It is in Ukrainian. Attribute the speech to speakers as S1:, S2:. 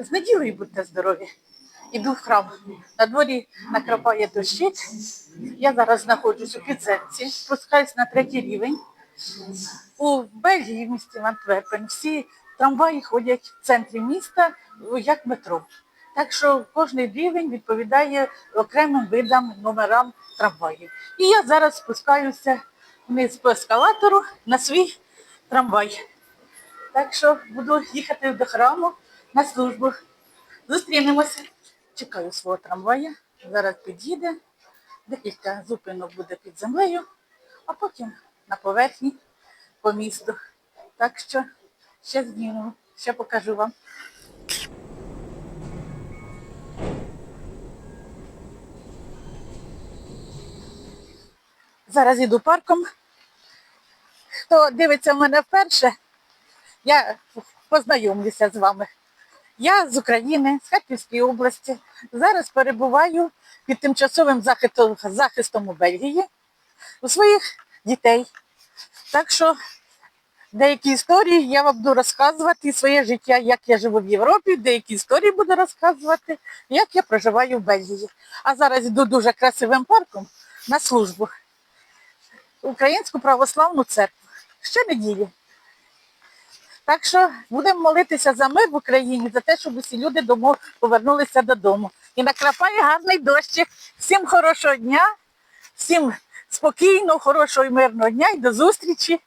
S1: З неділею будьте здорові. Іду в храм. На дворі накрапає дощик. Я зараз знаходжусь у підземці, спускаюсь на третій рівень. У Бельгії, в місті Антверпен, всі трамваї ходять в центрі міста як метро. Так що кожний рівень відповідає окремим видам номерам трамваїв. І я зараз спускаюся вниз по ескалатору на свій трамвай. Так що буду їхати до храму на службу. Зустрінемося. Чекаю свого трамвая. Зараз під'їде. Декілька зупинок буде під землею, а потім на поверхні по місту. Так що ще зніму, ще покажу вам. Зараз іду парком. Хто дивиться мене вперше, я познайомлюся з вами. Я з України, з Харківської області. Зараз перебуваю під тимчасовим захистом, у Бельгії у своїх дітей. Так що деякі історії я вам буду розказувати своє життя, як я живу в Європі, деякі історії буду розказувати, як я проживаю в Бельгії. А зараз йду дуже красивим парком на службу. Українську православну церкву. Щонеділі. Так що будемо молитися за мир в Україні, за те, щоб усі люди дому повернулися додому. І накрапає гарний дощик. Всім хорошого дня, всім спокійного, хорошого і мирного дня і до зустрічі.